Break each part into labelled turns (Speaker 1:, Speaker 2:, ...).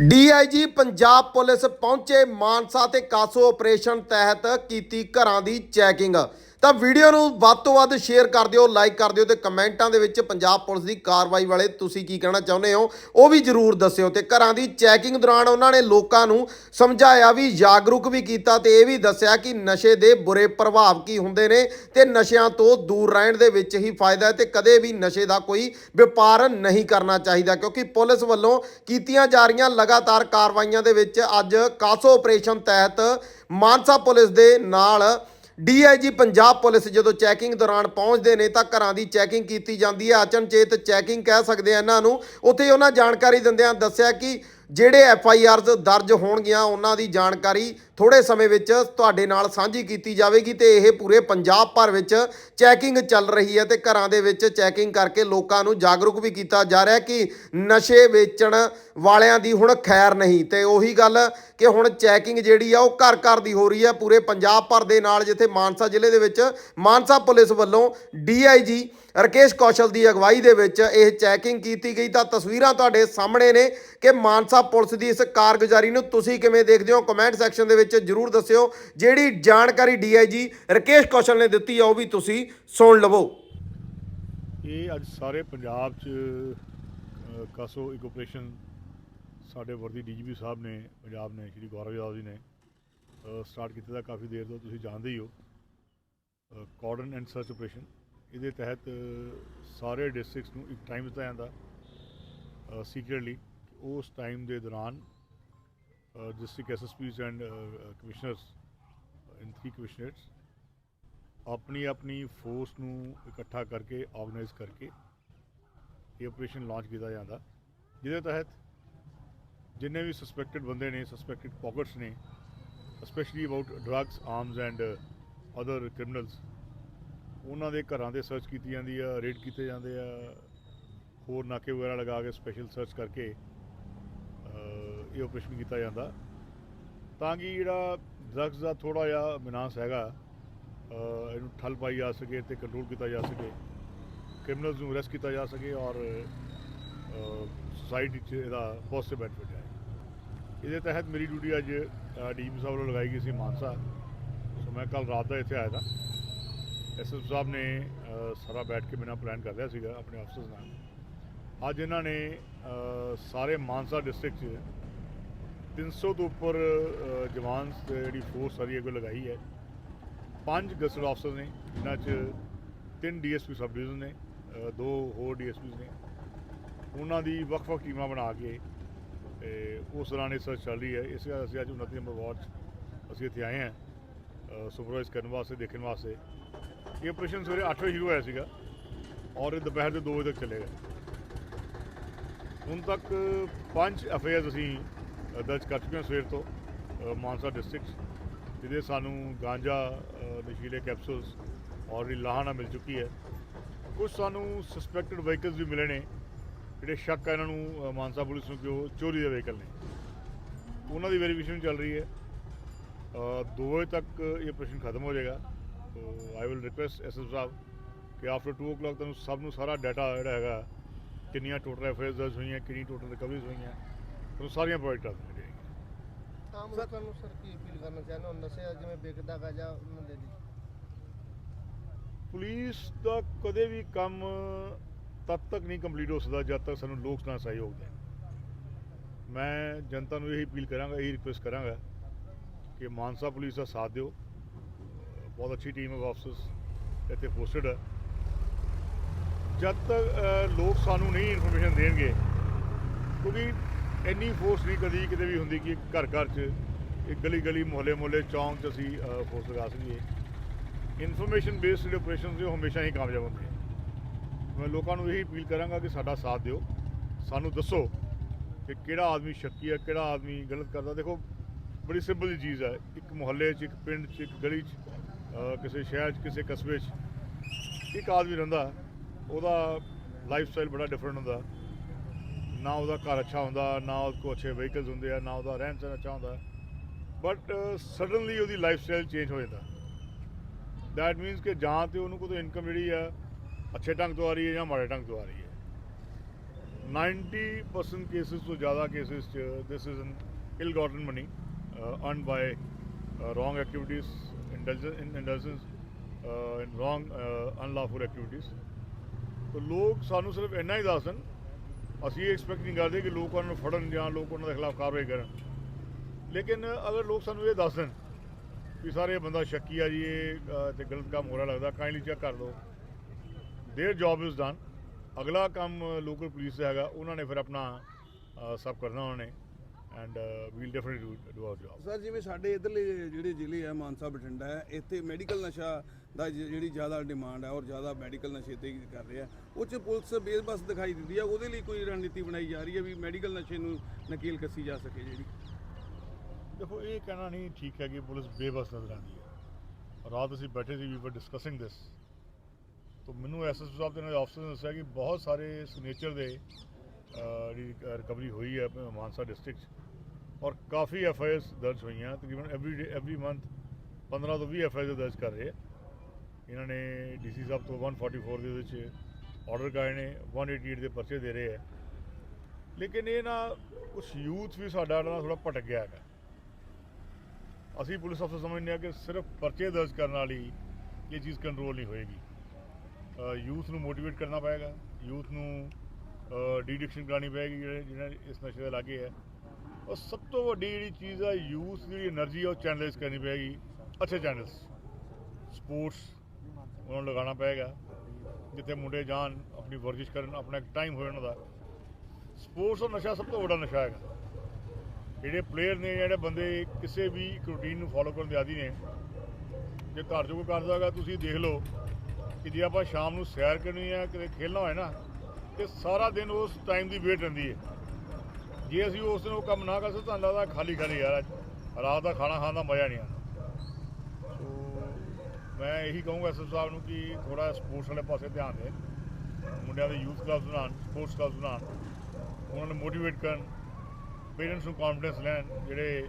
Speaker 1: DIG Punjab police ਪਹੁੰਚੇ ਮਾਨਸਾ ਤੇ CASO operation ਤਹਿਤ ਕੀਤੀ ਘਰਾਂ ਦੀ ਚੈਕਿੰਗ। ਤਾਂ ਵੀਡੀਓ ਨੂੰ ਵੱਧ ਤੋਂ ਵੱਧ ਸ਼ੇਅਰ ਕਰ ਦਿਓ ਲਾਈਕ ਕਰ ਦਿਓ ਤੇ ਕਮੈਂਟਾਂ ਦੇ ਵਿੱਚ ਪੰਜਾਬ ਪੁਲਿਸ ਦੀ ਕਾਰਵਾਈ ਵਾਲੇ ਤੁਸੀਂ ਕੀ ਕਹਿਣਾ ਚਾਹੁੰਦੇ ਹੋ? ਉਹ ਵੀ ਜਰੂਰ ਦੱਸਿਓ ਤੇ ਘਰਾਂ ਦੀ ਚੈਕਿੰਗ ਦੌਰਾਨ ਉਹਨਾਂ ਨੇ ਲੋਕਾਂ ਨੂੰ ਸਮਝਾਇਆ ਵੀ, ਜਾਗਰੂਕ ਵੀ ਕੀਤਾ ਤੇ ਇਹ ਵੀ ਦੱਸਿਆ ਕਿ ਨਸ਼ੇ ਦੇ ਬੁਰੇ ਪ੍ਰਭਾਵ ਕੀ ਹੁੰਦੇ ਨੇ ਤੇ ਨਸ਼ਿਆਂ ਤੋਂ ਦੂਰ ਰਹਿਣ ਦੇ ਵਿੱਚ ਹੀ ਫਾਇਦਾ ਹੈ ਤੇ ਕਦੇ ਵੀ ਨਸ਼ੇ ਦਾ ਕੋਈ ਵਪਾਰ ਨਹੀਂ ਕਰਨਾ ਚਾਹੀਦਾ ਕਿਉਂਕਿ ਪੁਲਿਸ ਵੱਲੋਂ ਕੀਤੀਆਂ ਜਾ ਰਹੀਆਂ ਲਗਾਤਾਰ ਕਾਰਵਾਈਆਂ ਦੇ ਵਿੱਚ ਅੱਜ ਕਾਸੋ ਆਪਰੇਸ਼ਨ ਤਹਿਤ ਮਾਨਸਾ ਪੁਲਿਸ ਦੇ ਨਾਲ ਡੀਆਈਜੀ ਪੰਜਾਬ ਪੁਲਿਸ ਜਦੋਂ ਚੈਕਿੰਗ ਦੌਰਾਨ ਪਹੁੰਚਦੇ ਨੇ ਤਾਂ ਘਰਾਂ ਦੀ ਚੈਕਿੰਗ ਕੀਤੀ ਜਾਂਦੀ ਹੈ। ਅਚਨਚੇਤ ਚੈਕਿੰਗ ਕਹਿ ਸਕਦੇ ਆ ਇਹਨਾਂ ਨੂੰ। ਉੱਥੇ ਉਹਨਾਂ ਜਾਣਕਾਰੀ ਦਿੰਦਿਆਂ ਦੱਸਿਆ ਕਿ ਜਿਹੜੇ ਐਫ ਆਈ ਆਰਸ ਦਰਜ ਹੋਣਗੀਆਂ, ਉਹਨਾਂ ਦੀ ਜਾਣਕਾਰੀ ਥੋੜੇ ਸਮੇਂ ਵਿੱਚ ਤੁਹਾਡੇ ਨਾਲ ਸਾਂਝੀ ਕੀਤੀ ਜਾਵੇਗੀ ਤੇ ਇਹ ਪੂਰੇ ਪੰਜਾਬ ਭਰ ਵਿੱਚ ਚੈਕਿੰਗ ਚੱਲ ਰਹੀ ਹੈ ਤੇ ਘਰਾਂ ਦੇ ਵਿੱਚ ਚੈਕਿੰਗ ਕਰਕੇ ਲੋਕਾਂ ਨੂੰ ਜਾਗਰੂਕ ਵੀ ਕੀਤਾ ਜਾ ਰਿਹਾ ਕਿ ਨਸ਼ੇ ਵੇਚਣ ਵਾਲਿਆਂ ਦੀ ਹੁਣ ਖੈਰ ਨਹੀਂ। ਤੇ ਉਹੀ ਗੱਲ ਕਿ ਹੁਣ ਚੈਕਿੰਗ ਜਿਹੜੀ ਆ, ਉਹ ਘਰ ਘਰ ਦੀ ਹੋ ਰਹੀ ਹੈ, ਪੂਰੇ ਪੰਜਾਬ ਭਰ ਦੇ ਨਾਲ ਜਿੱਥੇ ਮਾਨਸਾ ਜ਼ਿਲ੍ਹੇ ਦੇ ਵਿੱਚ ਮਾਨਸਾ ਪੁਲਿਸ ਵੱਲੋਂ ਡੀਆਈਜੀ ਰਕੇਸ਼ ਕੌਸ਼ਲ ਦੀ ਅਗਵਾਈ ਦੇ ਵਿੱਚ ਇਹ ਚੈਕਿੰਗ ਕੀਤੀ ਗਈ ਤਾਂ ਤਸਵੀਰਾਂ ਤੁਹਾਡੇ ਸਾਹਮਣੇ ਨੇ ਕਿ ਮਾਨਸਾ ਪੁਲਿਸ ਦੀ ਇਸ ਕਾਰਗੁਜ਼ਾਰੀ ਨੂੰ ਤੁਸੀਂ ਕਿਵੇਂ ਦੇਖਦੇ ਹੋ? ਕਮੈਂਟ ਸੈਕਸ਼ਨ ਦੇ ਵਿੱਚ ਜਰੂਰ ਦੱਸਿਓ। ਜਿਹੜੀ ਜਾਣਕਾਰੀ ਡੀਆਈਜੀ ਰਕੇਸ਼ ਕੌਸ਼ਲ ਨੇ ਦਿੱਤੀ ਆ ਉਹ ਵੀ ਤੁਸੀਂ ਸੁਣ ਲਵੋ।
Speaker 2: ਇਹ ਅੱਜ ਸਾਰੇ ਪੰਜਾਬ 'ਚ ਅ, ਕਾਸੋ ਇੱਕ ਆਪਰੇਸ਼ਨ ਸਾਡੇ ਵਰਦੀ ਡੀਜੀਪੀ ਸਾਹਿਬ ਨੇ ਪੰਜਾਬ ਨੇ ਸ਼੍ਰੀ ਗੌਰਵ ਯਾਦਵ ਜੀ ਨੇ ਸਟਾਰਟ ਕੀਤਾ ਦਾ ਕਾਫੀ ਦੇਰ ਤੋਂ ਤੁਸੀਂ ਜਾਣਦੇ ਹੀ ਹੋ। ਕਾਰਡਨ ਐਂਡ ਸਰਚ ਆਪਰੇਸ਼ਨ ਇਹਦੇ ਤਹਿਤ ਸਾਰੇ ਡਿਸਟ੍ਰਿਕਟਸ ਨੂੰ ਇੱਕ ਟਾਈਮ ਦਿੱਤਾ ਜਾਂਦਾ ਸੀਕ੍ਰੀਟਲੀ ਉਸ ਟਾਈਮ ਦੇ ਦੌਰਾਨ district SSPs and commissioners in three commissioners ਆਪਣੀ ਆਪਣੀ ਫੋਰਸ ਨੂੰ ਇਕੱਠਾ ਕਰਕੇ ਆਰਗੇਨਾਈਜ਼ ਕਰਕੇ ਇਹ ਆਪਰੇਸ਼ਨ ਲਾਂਚ ਕੀਤਾ ਜਾਂਦਾ। ਜਿਹਦੇ ਤਹਿਤ ਜਿੰਨੇ ਵੀ ਸਸਪੈਕਟਡ ਬੰਦੇ ਨੇ ਸਸਪੈਕਟਡ ਪਾਕਟਸ ਨੇ specially about drugs arms and other criminals ਉਹਨਾਂ ਦੇ ਘਰਾਂ ਦੇ ਸਰਚ ਕੀਤੀ ਜਾਂਦੀ ਆ ਰੇਡ ਕੀਤੇ ਜਾਂਦੇ ਆ, ਹੋਰ ਨਾਕੇ ਵਗੈਰਾ ਲਗਾ ਕੇ ਸਪੈਸ਼ਲ ਸਰਚ ਕਰਕੇ ਇਹ ਆਪਰੇਸ਼ਨ ਕੀਤਾ ਜਾਂਦਾ। ਤਾਂ ਕਿ ਜਿਹੜਾ ਡਰੱਗਸ ਦਾ ਥੋੜਾ ਜਿਹਾ ਮਿਨਾਸ ਹੈਗਾ ਇਹਨੂੰ ਠੱਲ ਪਾਈ ਜਾ ਸਕੇ ਤੇ ਕੰਟਰੋਲ ਕੀਤਾ ਜਾ ਸਕੇ ਕ੍ਰਿਮੀਨਲਸ ਨੂੰ ਅਰੈਸਟ ਕੀਤਾ ਜਾ ਸਕੇ ਔਰ ਸੋਸਾਇਟੀ 'ਚ ਇਹਦਾ ਪੋਜ਼ਿਟਿਵ ਬੈਨੀਫਿਟ ਹੈ। ਇਹਦੇ ਤਹਿਤ ਮੇਰੀ ਡਿਊਟੀ ਅੱਜ ਡੀਐਮ ਸਾਹਿਬ ਵੱਲੋਂ ਲਗਾਈ ਗਈ ਸੀ ਮਾਨਸਾ। ਸੋ ਮੈਂ ਕੱਲ ਰਾਤ ਦਾ ਇੱਥੇ ਆਇਆ था ਐਸਐਸ ਸਾਹਿਬ ਨੇ ਸਾਰਾ ਬੈਠ ਕੇ ਬਿਨਾਂ ਪਲਾਨ ਕਰ ਲਿਆ ਸੀਗਾ ਆਪਣੇ ਅਫਸਰਸ ਨਾਲ। ਅੱਜ ਇਹਨਾਂ ਨੇ ਸਾਰੇ ਮਾਨਸਾ ਡਿਸਟ੍ਰਿਕਟ 'ਚ 300 ਤੋਂ ਉੱਪਰ ਜਵਾਨ ਜਿਹੜੀ ਫੋਰਸ ਸਾਰੀ ਅੱਗੇ ਲਗਾਈ ਹੈ। ਪੰਜ ਗਸਟ ਅਫਸਰ ਨੇ, ਜਿਨ੍ਹਾਂ 'ਚ ਤਿੰਨ ਡੀਐਸਪੀ ਸਬ ਡਿਵੀਜ਼ਨ ਨੇ ਦੋ ਹੋਰ ਡੀਐਸਪੀਸ ਨੇ। ਉਹਨਾਂ ਦੀ ਵੱਖ-ਵੱਖ ਟੀਮਾਂ ਬਣਾ ਕੇ, ਤੇ ਉਸ ਦੌਰਾਨ ਇਹ ਸਰਚ ਚੱਲ ਰਹੀ ਹੈ। ਇਸ ਕਰਕੇ ਅਸੀਂ ਅੱਜ 29 ਨੰਬਰ ਵਾਰਡ 'ਚ ਅਸੀਂ ਇੱਥੇ ਆਏ ਹਾਂ ਸੁਪਰਵਾਈਜ਼ ਕਰਨ ਵਾਸਤੇ, ਦੇਖਣ ਵਾਸਤੇ। ਇਹ ਆਪਰੇਸ਼ਨ ਸਵੇਰੇ 8 ਵਜੇ ਸ਼ੁਰੂ ਹੋਇਆ ਸੀਗਾ ਔਰ ਇਹ ਦੁਪਹਿਰ ਦੇ 2 ਵਜੇ ਤੱਕ ਚੱਲੇਗਾ। ਹੁਣ ਤੱਕ ਪੰਜ ਐਫਆਈਆਰਸ ਅਸੀਂ ਦਰਜ ਕਰ ਚੁੱਕੇ ਹਾਂ ਸਵੇਰ ਤੋਂ ਮਾਨਸਾ ਡਿਸਟ੍ਰਿਕਟ ਜਿਹਦੇ ਸਾਨੂੰ ਗਾਂਜਾ ਨਸ਼ੀਲੇ ਕੈਪਸੂਲਸ ਔਰ ਵੀ ਲਾਹਣਾ ਮਿਲ ਚੁੱਕੀ ਹੈ। ਕੁਝ ਸਾਨੂੰ ਸਸਪੈਕਟਡ ਵਹੀਕਲਸ ਵੀ ਮਿਲੇ ਨੇ, ਜਿਹੜੇ ਸ਼ੱਕ ਹੈ ਇਹਨਾਂ ਨੂੰ ਮਾਨਸਾ ਪੁਲਿਸ ਨੂੰ ਕਿ ਉਹ ਚੋਰੀ ਦੇ ਵਹੀਕਲ ਨੇ। ਉਹਨਾਂ ਦੀ ਵੈਰੀਫਿਕੇਸ਼ਨ ਚੱਲ ਰਹੀ ਹੈ। 2 ਵਜੇ ਤੱਕ ਇਹ ਆਪਰੇਸ਼ਨ ਖਤਮ ਹੋ ਜਾਏਗਾ। So I will request SS ਸਾਹਿਬ ਕਿ ਆਫਟਰ 2 o'clock ਤੁਹਾਨੂੰ ਸਭ ਨੂੰ ਸਾਰਾ ਡਾਟਾ ਜਿਹੜਾ ਹੈਗਾ ਕਿੰਨੀਆਂ ਟੋਟਲ ਐਫਆਈਆਰਸ ਦਰਜ ਹੋਈਆਂ ਕਿੰਨੀ ਟੋਟਲ ਰਿਕਵਰੀਜ਼ ਹੋਈਆਂ ਤੁਹਾਨੂੰ ਸਾਰੀਆਂ ਪ੍ਰੋਵਾਈਡ ਕਰ ਦਿੱਤੀਆਂ ਜਾਣਗੀਆਂ
Speaker 3: ਆਮ ਲੋਕਾਂ ਨੂੰ ਸਰ ਕੀ ਅਪੀਲ ਕਰਨਾ ਚਾਹੁੰਦੇ ਹੋ ਨਸ਼ੇ ਜਿਵੇਂ ਵਿਕਦਾ ਗਾ ਜਾਂ ਉਹਨਾਂ ਦੇ। ਲਈ
Speaker 2: ਪੁਲਿਸ ਦਾ ਕਦੇ ਵੀ ਕੰਮ ਤਦ ਤੱਕ ਨਹੀਂ ਕੰਪਲੀਟ ਹੋ ਸਕਦਾ ਜਦ ਤੱਕ ਸਾਨੂੰ ਲੋਕ ਨਾਲ ਸਹਿਯੋਗ ਦੇਣ। ਮੈਂ ਜਨਤਾ ਨੂੰ ਇਹੀ ਅਪੀਲ ਕਰਾਂਗਾ ਇਹੀ ਰਿਕੁਐਸਟ ਕਰਾਂਗਾ ਕਿ ਮਾਨਸਾ ਪੁਲਿਸ ਦਾ ਸਾਥ ਦਿਓ। ਬਹੁਤ ਅੱਛੀ ਟੀਮ ਆਫ ਅਫਸਰਸ ਇੱਥੇ ਪੋਸਟਡ ਹੈ ਜਦ ਤੱਕ ਲੋਕ ਸਾਨੂੰ ਨਹੀਂ ਇਨਫੋਰਮੇਸ਼ਨ ਦੇਣਗੇ ਕਿਉਂਕਿ ਇੰਨੀ ਫੋਰਸ ਨਹੀਂ ਕਦੀ ਕਿਤੇ ਵੀ ਹੁੰਦੀ ਕਿ ਘਰ ਘਰ 'ਚ ਇੱਕ ਗਲੀ ਗਲੀ ਮੁਹੱਲੇ ਮੁਹੱਲੇ ਚੌਂਕ 'ਚ ਅਸੀਂ ਫੋਰਸ ਲਗਾ ਸਕੀਏ ਇਨਫੋਰਮੇਸ਼ਨ ਬੇਸਡ ਜਿਹੜੇ ਆਪਰੇਸ਼ਨਸ ਨੇ ਹਮੇਸ਼ਾ ਹੀ ਕਾਮਯਾਬ ਹੁੰਦੇ ਮੈਂ ਲੋਕਾਂ ਨੂੰ ਇਹੀ ਅਪੀਲ ਕਰਾਂਗਾ ਕਿ ਸਾਡਾ ਸਾਥ ਦਿਓ ਸਾਨੂੰ ਦੱਸੋ ਕਿ ਕਿਹੜਾ ਆਦਮੀ ਸ਼ੱਕੀ ਹੈ ਕਿਹੜਾ ਆਦਮੀ ਗਲਤ ਕਰਦਾ ਦੇਖੋ ਬੜੀ ਸਿੰਪਲ ਜਿਹੀ ਚੀਜ਼ ਹੈ ਇੱਕ ਮੁਹੱਲੇ 'ਚ ਇੱਕ ਪਿੰਡ 'ਚ ਇੱਕ ਗਲੀ 'ਚ ਕਿਸੇ ਸ਼ਹਿਰ 'ਚ, ਕਿਸੇ ਕਸਬੇ 'ਚ, ਇੱਕ ਆਦਮੀ ਰਹਿੰਦਾ, ਉਹਦਾ ਲਾਈਫ ਸਟਾਈਲ ਬੜਾ ਡਿਫਰੈਂਟ ਹੁੰਦਾ। ਨਾ ਉਹਦਾ ਘਰ ਅੱਛਾ ਹੁੰਦਾ, ਨਾ ਉਹਦੇ ਕੋਲ ਅੱਛੇ ਵਹੀਕਲਸ ਹੁੰਦੇ ਆ, ਨਾ ਉਹਦਾ ਰਹਿਣ ਸਹਿਣ ਅੱਛਾ ਹੁੰਦਾ। ਬਟ ਸਡਨਲੀ ਉਹਦੀ ਲਾਈਫ ਸਟਾਈਲ ਚੇਂਜ ਹੋ ਜਾਂਦਾ। ਦੈਟ ਮੀਨਸ ਕਿ ਜਾਂ ਤੇ ਉਹਨੂੰ ਕੋਈ ਇਨਕਮ ਜਿਹੜੀ ਆ, ਅੱਛੇ ਢੰਗ ਤੋਂ ਆ ਰਹੀ ਹੈ ਜਾਂ ਮਾੜੇ ਢੰਗ ਤੋਂ ਆ ਰਹੀ ਹੈ। 90% ਕੇਸਿਸ ਤੋਂ ਜ਼ਿਆਦਾ ਕੇਸਿਸ ਚ this is an ill gotten money earn by wrong activities indulgence in wrong unlawful activities ਤਾਂ ਲੋਕ ਸਾਨੂੰ ਸਿਰਫ ਇੰਨਾ ਹੀ ਦੱਸਣ ਅਸੀਂ ਐਕਸਪੈਕਟ ਨਹੀਂ ਕਰਦੇ ਕਿ ਲੋਕ ਉਹਨਾਂ ਨੂੰ ਫੜਨ ਜਾਂ ਲੋਕ ਉਹਨਾਂ ਦੇ ਖਿਲਾਫ ਕਾਰਵਾਈ ਕਰਨ ਲੇਕਿਨ ਅਗਰ ਲੋਕ ਸਾਨੂੰ ਇਹ ਦੱਸ ਦੇਣ ਵੀ ਸਾਰੇ ਇਹ ਬੰਦਾ ਸ਼ੱਕੀ ਆ ਜੀ ਇਹ ਅ, ਤੇ ਗਲਤ ਕੰਮ ਹੋ ਰਿਹਾ ਲੱਗਦਾ ਕਾਈਂਡਲੀ ਚੈੱਕ ਕਰ ਲਓ देयर ਜੌਬ ਇਜ਼ ਡਨ ਅਗਲਾ ਕੰਮ ਲੋਕਲ ਪੁਲਿਸ ਦਾ ਹੈਗਾ ਉਹਨਾਂ ਨੇ ਫਿਰ ਆਪਣਾ ਅ, ਸਭ ਕਰਨਾ ਉਹਨਾਂ ਨੇ and we'll definitely do our job
Speaker 4: sir ਜਿਵੇਂ ਸਾਡੇ ਇਧਰਲੇ ਜਿਹੜੇ ਜ਼ਿਲ੍ਹੇ ਆ ਮਾਨਸਾ ਬਠਿੰਡਾ ਹੈ ਇੱਥੇ ਮੈਡੀਕਲ ਨਸ਼ਾ ਦਾ ਜਿਹੜੀ ਜ਼ਿਆਦਾ ਡਿਮਾਂਡ ਹੈ ਔਰ ਜ਼ਿਆਦਾ ਮੈਡੀਕਲ ਨਸ਼ੇ ਤੇ ਕਰ ਰਿਹਾ। ਉਹ 'ਚ ਪੁਲਿਸ ਬੇਬਸ ਦਿਖਾਈ ਦਿੰਦੀ ਹੈ ਉਹਦੇ ਲਈ ਕੋਈ ਰਣਨੀਤੀ ਬਣਾਈ ਜਾ ਰਹੀ ਹੈ ਵੀ ਮੈਡੀਕਲ ਨਸ਼ੇ ਨੂੰ ਨਕੀਲ ਕੱਸੀ ਜਾ ਸਕੇ ਜਿਹੜੀ।
Speaker 2: ਦੇਖੋ ਇਹ ਕਹਿਣਾ ਨਹੀਂ ਠੀਕ ਹੈ ਕਿ ਪੁਲਿਸ ਬੇਬਸ ਨਜ਼ਰ ਆਉਂਦੀ ਹੈ। ਰਾਤ ਅਸੀਂ ਬੈਠੇ ਸੀ ਵੀ ਵਰ ਡਿਸਕਸਿੰਗ ਦਿਸ ਤਾਂ ਮੈਨੂੰ ਐਸਐਸਪੀ ਸਾਹਿਬ ਦੇ ਨਾਲ ਅਫਸਰ ਨੇ ਦੱਸਿਆ ਕਿ ਬਹੁਤ ਸਾਰੇ ਸਿਗਨੇਚਰ ਦੇ ਰਿਕਵਰੀ ਹੋਈ ਹੈ ਮਾਨਸਾ ਡਿਸਟ੍ਰਿਕਟ ਔਰ ਕਾਫੀ ਐਫ ਆਈ ਦਰਜ ਹੋਈਆਂ, ਤਕਰੀਬਨ ਐਵਰੀ ਡੇ ਐਵਰੀ ਮੰਥ 15 ਤੋਂ 20 ਐਫ ਆਈ ਦਰਜ ਕਰ ਰਹੇ ਇਹਨਾਂ ਨੇ ਡੀਸੀ ਸਾਹਿਬ ਤੋਂ 144 ਦੇ ਵਿੱਚ ਆਰਡਰ ਕਾਏ ਨੇ 188 ਦੇ ਪਰਚੇ ਦੇ ਰਹੇ ਆ। ਲੇਕਿਨ ਇਹ ਨਾ ਕੁਝ ਯੂਥ ਵੀ ਸਾਡਾ ਨਾ ਥੋੜਾ ਭਟਕ ਗਿਆ ਹੈਗਾ। ਅਸੀਂ ਪੁਲਿਸ ਅਫਸਰ ਸਮਝਦੇ ਹਾਂ ਕਿ ਸਿਰਫ ਪਰਚੇ ਦਰਜ ਕਰਨ ਵਾਲੀ ਇਹ ਚੀਜ਼ ਕੰਟਰੋਲ ਨਹੀਂ ਹੋਏਗੀ। ਯੂਥ ਨੂੰ ਮੋਟੀਵੇਟ ਕਰਨਾ ਪਏਗਾ ਯੂਥ ਨੂੰ ਡੀਡਿਕਸ਼ਨ ਕਰਾਉਣੀ ਪਏਗੀ ਜਿਹੜੇ, ਜਿਹਨਾਂ ਇਸ ਨਸ਼ੇ ਦੇ ਲਾਗੇ ਹੈ ਉਹ ਸਭ ਤੋਂ ਵੱਡੀ ਜਿਹੜੀ ਚੀਜ਼ ਆ ਯੂਥ ਜਿਹੜੀ એનર્ਜੀ ਆ, ਉਹ ਚੈਨਲਾਈਜ਼ ਕਰਨੀ ਪੈਗੀ ਅੱਛੇ ਚੈਨਲਸ ਸਪੋਰਟਸ ਉਹਨਾਂ ਨੂੰ ਲਗਾਉਣਾ ਪਏਗਾ। ਜਿੱਥੇ ਮੁੰਡੇ ਜਾਣ, ਆਪਣੀ ਵਰਜਿਸ਼ ਕਰਨ, ਆਪਣਾ ਇੱਕ ਟਾਈਮ ਹੋਏ ਉਹਨਾਂ ਦਾ ਸਪੋਰਟਸ ਉਹ ਨਸ਼ਾ ਸਭ ਤੋਂ ਵੱਡਾ ਨਸ਼ਾ ਹੈਗਾ। ਜਿਹੜੇ ਪਲੇਅਰ ਨੇ, ਜਿਹੜੇ ਬੰਦੇ ਕਿਸੇ ਵੀ ਇੱਕ ਰੁਟੀਨ ਨੂੰ ਫੋਲੋ ਕਰਨ ਦੇ ਆਦੀ ਨੇ, ਜੇ ਘਰ ਜੋ ਕੋਈ ਕਰਦਾ ਹੈਗਾ ਤੁਸੀਂ ਦੇਖ ਲਓ ਕਿ ਜੇ ਆਪਾਂ ਸ਼ਾਮ ਨੂੰ ਸੈਰ ਕਰਨੀ ਹੈ ਕਿਤੇ ਖੇਲਣਾ ਹੋਏ ਨਾ, ਤੇ ਸਾਰਾ ਦਿਨ ਉਸ ਟਾਈਮ ਦੀ ਵੇਟ ਰਹਿੰਦੀ ਹੈ। ਜੇ ਅਸੀਂ ਉਸ ਦਿਨ ਉਹ ਕੰਮ ਨਾ ਕਰ ਸਕਦੇ ਤਾਂ ਲੱਗਦਾ ਖਾਲੀ ਖਾਲੀ ਯਾਰ ਰਾਤ ਦਾ ਖਾਣਾ ਖਾਣ ਦਾ ਮਜ਼ਾ ਨਹੀਂ ਆਉਂਦਾ। ਸੋ ਮੈਂ ਇਹੀ ਕਹੂੰਗਾ ਐਸਐਸ ਸਾਹਿਬ ਨੂੰ ਕਿ ਥੋੜਾ ਸਪੋਰਟਸ ਵਾਲੇ ਪਾਸੇ ਧਿਆਨ ਦੇਣ ਮੁੰਡਿਆਂ ਦੇ ਯੂਥ ਕਲੱਬਸ ਬਣਾਉਣ ਸਪੋਰਟਸ ਕਲੱਬਸ ਬਣਾਉਣ, ਉਹਨਾਂ ਨੂੰ ਮੋਟੀਵੇਟ ਕਰਨ ਪੇਰੈਂਟਸ ਨੂੰ ਕੌਨਫੀਡੈਂਸ ਲੈਣ, ਜਿਹੜੇ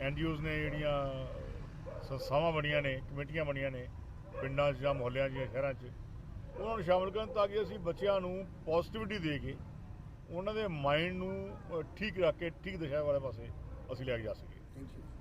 Speaker 2: ਐਨਜੀਓਜ਼ ਨੇ, ਜਿਹੜੀਆਂ ਸੰਸਥਾਵਾਂ ਬਣੀਆਂ ਨੇ, ਕਮੇਟੀਆਂ ਬਣੀਆਂ ਨੇ, ਪਿੰਡਾਂ 'ਚ ਜਾਂ ਮੁਹੱਲਿਆਂ 'ਚ ਜਾਂ ਸ਼ਹਿਰਾਂ 'ਚ, ਉਹਨਾਂ ਨੂੰ ਸ਼ਾਮਲ ਕਰਨ ਤਾਂ ਕਿ ਅਸੀਂ ਬੱਚਿਆਂ ਨੂੰ ਪੋਜ਼ਿਟਿਵਿਟੀ ਦੇ ਕੇ ਉਹਨਾਂ ਦੇ ਮਾਈਂਡ ਨੂੰ ਠੀਕ ਰੱਖ ਕੇ, ਠੀਕ ਦਿਸ਼ਾ ਵਾਲੇ ਪਾਸੇ ਅਸੀਂ ਲੈ ਕੇ ਜਾ ਸਕੀਏ।
Speaker 4: Thank you